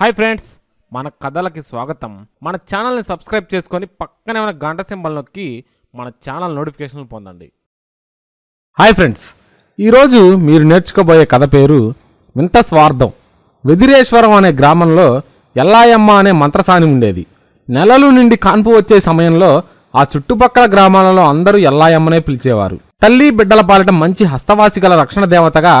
Hi friends మన కథలకి స్వాగతం. మన ఛానల్ని సబ్స్క్రైబ్ చేసుకొని పక్కనే ఉన్న గంట సింబల్ నొక్కి మన ఛానల్ నోటిఫికేషన్లు పొందండి. హాయ్ ఫ్రెండ్స్ ఈరోజు మీరు నేర్చుకోబోయే కథ పేరు వింత స్వార్థం. వెదిరేశ్వరం అనే గ్రామంలో ఎల్లాయమ్మ అనే మంత్రసాని ఉండేది. నెలలు నుండి కాన్పు వచ్చే సమయంలో ఆ చుట్టుపక్కల గ్రామాలలో అందరూ ఎల్లాయమ్మనే పిలిచేవారు. తల్లి బిడ్డల పాలిట మంచి హస్తవాసి గల రక్షణ దేవతగా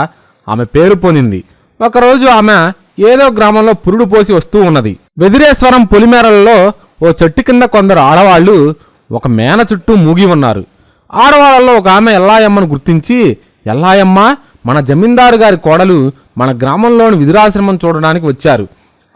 ఆమె పేరు పొందింది. ఒకరోజు ఆమె ఏదో గ్రామంలో పురుడు పోసి వస్తూ ఉన్నది. వెదిరేశ్వరం పొలిమేరలలో ఓ చెట్టు కింద కొందరు ఆడవాళ్ళు ఒక మేన చుట్టూ మూగి ఉన్నారు. ఆడవాళ్ళలో ఒక ఆమె ఎల్లాయమ్మను గుర్తించి ఎల్లాయమ్మ మన జమీందారు గారి కోడలు మన గ్రామంలోని విధురాశ్రమం చూడడానికి వచ్చారు.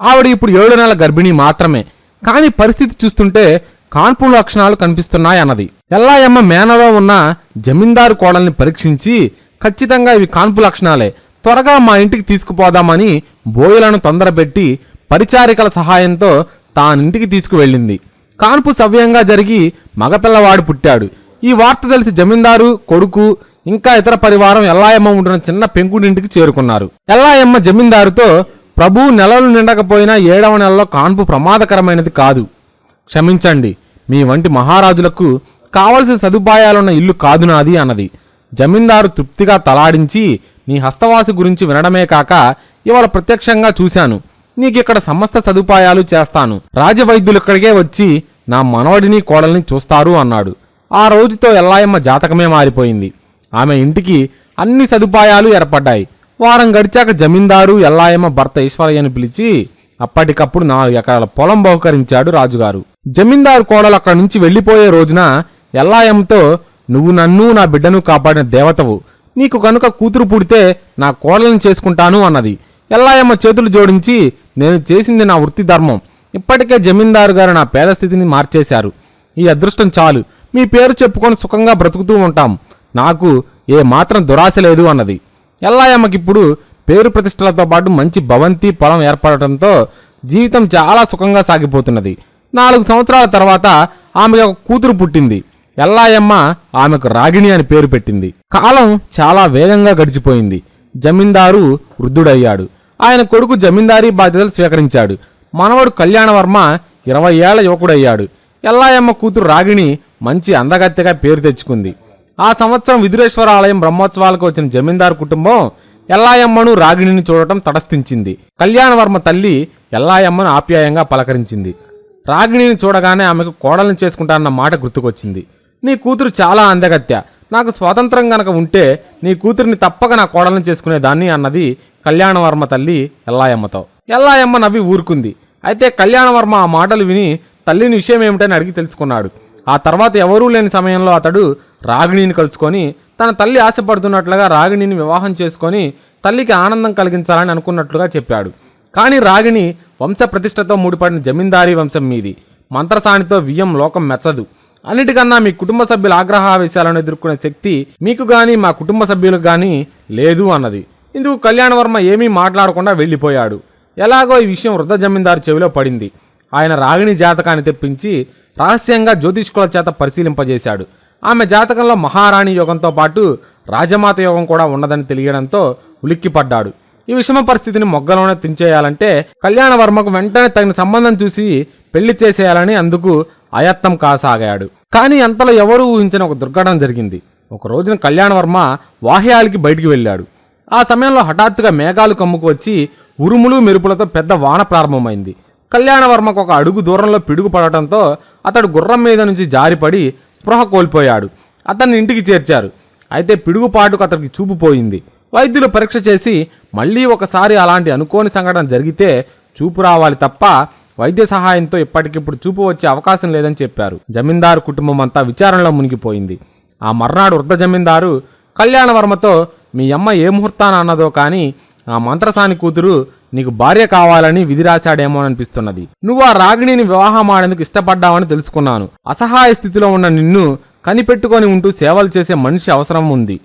ఆవిడ ఇప్పుడు ఏడు నెలల గర్భిణి మాత్రమే. కానీ పరిస్థితి చూస్తుంటే కాన్పు లక్షణాలు కనిపిస్తున్నాయి అన్నది. ఎల్లాయమ్మ మేనలో ఉన్న జమీందారు కోడల్ని పరీక్షించి ఖచ్చితంగా ఇవి కాన్పు లక్షణాలే. త్వరగా మా ఇంటికి తీసుకుపోదామని బోయలను తొందరపెట్టి పరిచారికల సహాయంతో తానింటికి తీసుకువెళ్ళింది. కాన్పు సవ్యంగా జరిగి మగపిల్లవాడు పుట్టాడు. ఈ వార్త తెలిసి జమీందారు కొడుకు ఇంకా ఇతర పరివారం ఎల్లాయమ్మ ఉంటున్న చిన్న పెంకుడింటికి చేరుకున్నారు. ఎల్లాయమ్మ జమీందారుతో ప్రభు నెలలు నిండకపోయినా ఏడవ నెలలో కాన్పు ప్రమాదకరమైనది కాదు. క్షమించండి మీ వంటి మహారాజులకు కావలసిన సదుపాయాలున్న ఇల్లు కాదు నాది అన్నది. జమీందారు తృప్తిగా తలాడించి నీ హస్తవాసి గురించి వినడమే కాక ఇవాళ ప్రత్యక్షంగా చూశాను. నీకిక్కడ సమస్త సదుపాయాలు చేస్తాను. రాజవైద్యులు ఇక్కడికే వచ్చి నా మనవడిని కోడల్ని చూస్తారు అన్నాడు. ఆ రోజుతో ఎల్లాయమ్మ జాతకమే మారిపోయింది. ఆమె ఇంటికి అన్ని సదుపాయాలు ఏర్పడ్డాయి. వారం గడిచాక జమీందారు ఎల్లాయమ్మ భర్త ఈశ్వరయ్యను పిలిచి అప్పటికప్పుడు నాలుగు ఎకరాల పొలం బహుకరించాడు రాజుగారు. జమీందారు కోడలు అక్కడి నుంచి వెళ్ళిపోయే రోజున ఎల్లాయమ్మతో నువ్వు నన్ను నా బిడ్డను కాపాడిన దేవతవు. నీకు కనుక కూతురు పుడితే నా కోడలను చేసుకుంటాను అన్నది. ఎల్లాయమ్మ చేతులు జోడించి నేను చేసింది నా వృత్తి ధర్మం. ఇప్పటికే జమీందారు గారు నా పేద స్థితిని మార్చేశారు. ఈ అదృష్టం చాలు. మీ పేరు చెప్పుకొని సుఖంగా బ్రతుకుతూ ఉంటాం. నాకు ఏ మాత్రం దురాశ లేదు అన్నది. ఎల్లాయమ్మకిప్పుడు పేరు ప్రతిష్టలతో పాటు మంచి భవంతి పొలం ఏర్పడటంతో జీవితం చాలా సుఖంగా సాగిపోతున్నది. నాలుగు సంవత్సరాల తర్వాత ఆమెకు ఒక కూతురు పుట్టింది. ఎల్లాయమ్మ ఆమెకు రాగిణి అని పేరు పెట్టింది. కాలం చాలా వేగంగా గడిచిపోయింది. జమీందారు వృద్ధుడయ్యాడు. ఆయన కొడుకు జమీందారీ బాధ్యతలు స్వీకరించాడు. మనవడు కళ్యాణవర్మ ఇరవై ఏళ్ళ యువకుడయ్యాడు. ఎల్లాయమ్మ కూతురు రాగిణి మంచి అందగత్తెగా పేరు తెచ్చుకుంది. ఆ సంవత్సరం విదురేశ్వర ఆలయం బ్రహ్మోత్సవాలకు వచ్చిన జమీందారు కుటుంబం ఎల్లాయమ్మను రాగిణిని చూడటం తటస్థించింది. కళ్యాణవర్మ తల్లి ఎల్లాయమ్మను ఆప్యాయంగా పలకరించింది. రాగిణిని చూడగానే ఆమెకు కోడలను చేసుకుంటానన్న మాట గుర్తుకొచ్చింది. నీ కూతురు చాలా అందగత్య నాకు స్వాతంత్రం గనక ఉంటే నీ కూతురిని తప్పక నా కోడలను చేసుకునేదాన్ని అన్నది కళ్యాణవర్మ తల్లి ఎల్లాయమ్మతో. ఎల్లాయమ్మ నవ్వి ఊరుకుంది. అయితే కళ్యాణవర్మ ఆ మాటలు విని తల్లిని విషయం ఏమిటని అడిగి తెలుసుకున్నాడు. ఆ తర్వాత ఎవరూ లేని సమయంలో అతడు రాగిణిని కలుసుకొని తన తల్లి ఆశపడుతున్నట్లుగా రాగిణిని వివాహం చేసుకొని తల్లికి ఆనందం కలిగించాలని అనుకున్నట్లుగా చెప్పాడు. కానీ రాగిణి వంశ ప్రతిష్టతో ముడిపడిన జమీందారీ వంశం మీది. మంత్రసానితో వియ్యం లోకం మెచ్చదు. అన్నిటికన్నా మీ కుటుంబ సభ్యుల ఆగ్రహావేశాలను ఎదుర్కొనే శక్తి మీకు కానీ మా కుటుంబ సభ్యులకు కానీ లేదు అన్నది. ఇందుకు కళ్యాణవర్మ ఏమీ మాట్లాడకుండా వెళ్ళిపోయాడు. ఎలాగో ఈ విషయం వృద్ధ జమీందారు చెవిలో పడింది. ఆయన రాగిణి జాతకాన్ని తెప్పించి రహస్యంగా జ్యోతిష్కుల చేత పరిశీలింపజేశాడు. ఆమె జాతకంలో మహారాణి యోగంతో పాటు రాజమాత యోగం కూడా ఉన్నదని తెలియడంతో ఉలిక్కిపడ్డాడు. ఈ విషమ పరిస్థితిని మొగ్గలోనే తుంచేయాలంటే కళ్యాణవర్మకు వెంటనే తగిన సంబంధం చూసి పెళ్ళి చేసేయాలని అందుకు అయత్తం కాసాగాడు. కానీ అంతలో ఎవరూ ఊహించిన ఒక దుర్ఘటన జరిగింది. ఒక రోజున కళ్యాణవర్మ వాహ్యాలకి బయటికి వెళ్ళాడు. ఆ సమయంలో హఠాత్తుగా మేఘాలు కమ్ముకు వచ్చి ఉరుములు మెరుపులతో పెద్ద వాన ప్రారంభమైంది. కళ్యాణవర్మకు ఒక అడుగు దూరంలో పిడుగు పడటంతో అతడు గుర్రం మీద నుంచి జారిపడి స్పృహ కోల్పోయాడు. అతన్ని ఇంటికి చేర్చారు. అయితే పిడుగుపాటుకు అతనికి చూపు పోయింది. వైద్యులు పరీక్ష చేసి మళ్ళీ ఒకసారి అలాంటి అనుకోని సంఘటన జరిగితే చూపు రావాలి తప్ప వైద్య సహాయంతో ఇప్పటికిప్పుడు చూపు వచ్చే అవకాశం లేదని చెప్పారు. జమీందారు కుటుంబం అంతా విచారణలో మునిగిపోయింది. ఆ మర్నాడు వృద్ధ జమీందారు కళ్యాణవర్మతో మీ అమ్మ ఏ ముహూర్తాన అన్నదో కానీ ఆ మంత్రసాని కూతురు నీకు భార్య కావాలని విధి రాశాడేమో అనిపిస్తున్నది. నువ్వు ఆ రాగిణిని వివాహం ఆడేందుకు ఇష్టపడ్డావని తెలుసుకున్నాను. అసహాయ స్థితిలో ఉన్న నిన్ను కనిపెట్టుకొని ఉంటూ సేవలు చేసే మనిషి అవసరం ఉంది.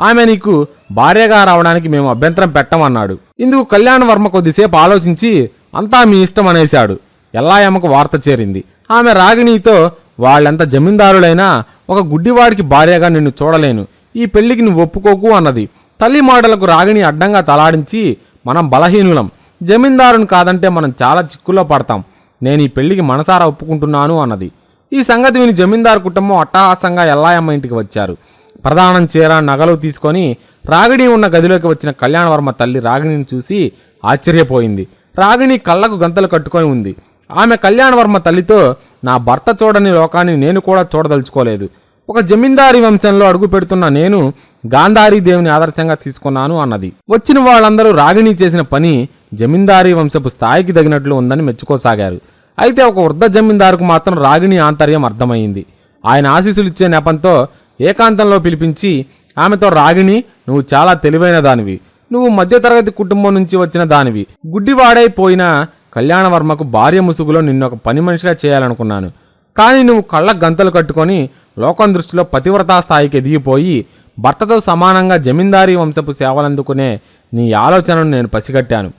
ఆమె నీకు భార్యగా రావడానికి మేము అభ్యంతరం పెట్టమన్నాడు. ఇందుకు కళ్యాణవర్మ కొద్దిసేపు ఆలోచించి అంతా మీ ఇష్టం అనేశాడు. ఎల్లాయమ్మకు వార్త చేరింది. ఆమె రాగిణితో వాళ్ళెంత జమీందారులైనా ఒక గుడ్డివాడికి భార్యగా నిన్ను చూడలేను. ఈ పెళ్ళికి నువ్వు ఒప్పుకోకు అన్నది. తల్లి మాటలకు రాగిణి అడ్డంగా తలాడించి మనం బలహీనులం. జమీందారుని కాదంటే మనం చాలా చిక్కుల్లో పడతాం. నేను ఈ పెళ్ళికి మనసారా ఒప్పుకుంటున్నాను అన్నది. ఈ సంగతి విని జమీందారు కుటుంబం అట్టహాసంగా ఎల్లాయమ్మ ఇంటికి వచ్చారు. ప్రధానం చీర నగలు తీసుకొని రాగిణి ఉన్న గదిలోకి వచ్చిన కళ్యాణవర్మ తల్లి రాగిణిని చూసి ఆశ్చర్యపోయింది. రాగిణి కళ్ళకు గంతలు కట్టుకొని ఉంది. ఆమె కళ్యాణవర్మ తల్లితో నా భర్త చూడని లోకాన్ని నేను కూడా చూడదలుచుకోలేదు. ఒక జమీందారీ వంశంలో అడుగు పెడుతున్న నేను గాంధారీ దేవుని ఆదర్శంగా తీసుకున్నాను అన్నది. వచ్చిన వాళ్ళందరూ రాగిణి చేసిన పని జమీందారీ వంశపు స్థాయికి తగినట్లు ఉందని మెచ్చుకోసాగారు. అయితే ఒక వృద్ధ జమీందారుకు మాత్రం రాగిణి ఆంతర్యం అర్థమైంది. ఆయన ఆశీస్సులు ఇచ్చే నెపంతో ఏకాంతంలో పిలిపించి ఆమెతో రాగిణి నువ్వు చాలా తెలివైన దానివి. నువ్వు మధ్యతరగతి కుటుంబం నుంచి వచ్చిన దానివి. గుడ్డివాడైపోయిన కళ్యాణవర్మకు భార్య ముసుగులో నిన్ను ఒక పని మనిషిగా చేయాలనుకున్నాను. కానీ నువ్వు కళ్ళ గంతలు కట్టుకొని లోకం దృష్టిలో పతివ్రతా స్థాయికి ఎదిగిపోయి భర్తతో సమానంగా జమీందారీ వంశపు సేవలందుకునే నీ ఆలోచనను నేను పసిగట్టాను.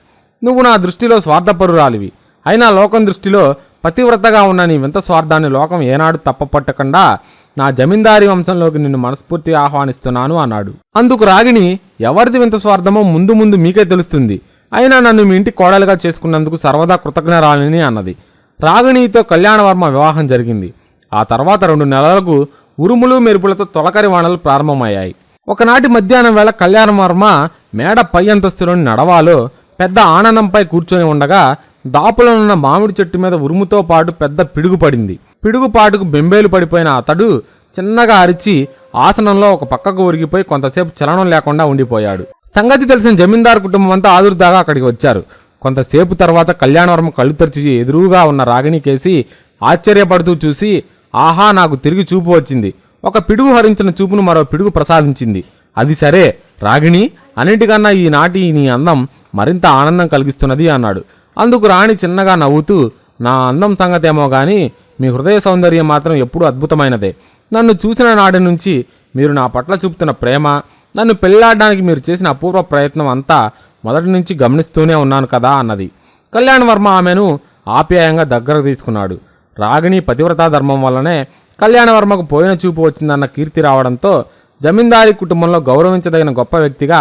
నువ్వు నా దృష్టిలో స్వార్థపరురాలివి. అయినా లోకం దృష్టిలో పతివ్రతగా ఉన్న నీ వింత స్వార్థాన్ని లోకం ఏనాడు తప్పపట్టకుండా నా జమీందారీ వంశంలోకి నిన్ను మనస్ఫూర్తిగా ఆహ్వానిస్తున్నాను అన్నాడు. అందుకు రాగిణి ఎవరిది వింత స్వార్థమో ముందు ముందు మీకే తెలుస్తుంది. అయినా నన్ను మీ ఇంటి కోడలుగా చేసుకున్నందుకు సర్వదా కృతజ్ఞరాలని అన్నది. రాగిణితో కళ్యాణవర్మ వివాహం జరిగింది. ఆ తర్వాత రెండు నెలలకు ఉరుములు మెరుపులతో తొలకరి వానలు ప్రారంభమయ్యాయి. ఒకనాటి మధ్యాహ్నం వేళ కళ్యాణవర్మ మేడ పై అంతస్తులోని నడవాలో పెద్ద ఆనందంపై కూర్చొని ఉండగా దాపులనున్న మామిడి చెట్టు మీద ఉరుముతో పాటు పెద్ద పిడుగు పడింది. పిడుగుపాటుకు బెంబేలు పడిపోయిన అతడు చిన్నగా అరిచి ఆసనంలో ఒక పక్కకు ఒరిగిపోయి కొంతసేపు చలనం లేకుండా ఉండిపోయాడు. సంగతి తెలిసిన జమీందారు కుటుంబం అంతా ఆదురుదాగా అక్కడికి వచ్చారు. కొంతసేపు తర్వాత కళ్యాణవర్మ కళ్ళు తెరిచి ఎదురుగా ఉన్న రాగిణి కేసి ఆశ్చర్యపడుతూ చూసి ఆహా నాకు తిరిగి చూపు వచ్చింది. ఒక పిడుగు హరించిన చూపును మరో పిడుగు ప్రసాదించింది. అది సరే రాగిణి అన్నిటికన్నా ఈనాటి నీ అందం మరింత ఆనందం కలిగిస్తున్నది అన్నాడు. అందుకు రాణి చిన్నగా నవ్వుతూ నా అందం సంగతేమో గాని మీ హృదయ సౌందర్యం మాత్రం ఎప్పుడూ అద్భుతమైనదే. నన్ను చూసిన నాటి నుంచి మీరు నా పట్ల చూపుతున్న ప్రేమ నన్ను పెళ్ళాడడానికి మీరు చేసిన అపూర్వ ప్రయత్నం అంతా మొదటి నుంచి గమనిస్తూనే ఉన్నాను కదా అన్నది. కళ్యాణవర్మ ఆమెను ఆప్యాయంగా దగ్గరకు తీసుకున్నాడు. రాగిణి పతివ్రతా ధర్మం వల్లనే కళ్యాణవర్మకు పోయిన చూపు వచ్చిందన్న కీర్తి రావడంతో జమీందారీ కుటుంబంలో గౌరవించదగిన గొప్ప వ్యక్తిగా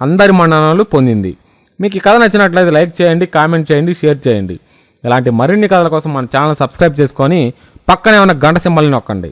అందరి మన్ననలు పొందింది. మీకు ఈ కథ నచ్చినట్లయితే లైక్ చేయండి కామెంట్ చేయండి షేర్ చేయండి. ఇలాంటి మరిన్ని కథల కోసం మన ఛానల్ సబ్స్క్రైబ్ చేసుకొని పక్కనే ఉన్న గంట సింబల్ని నొక్కండి.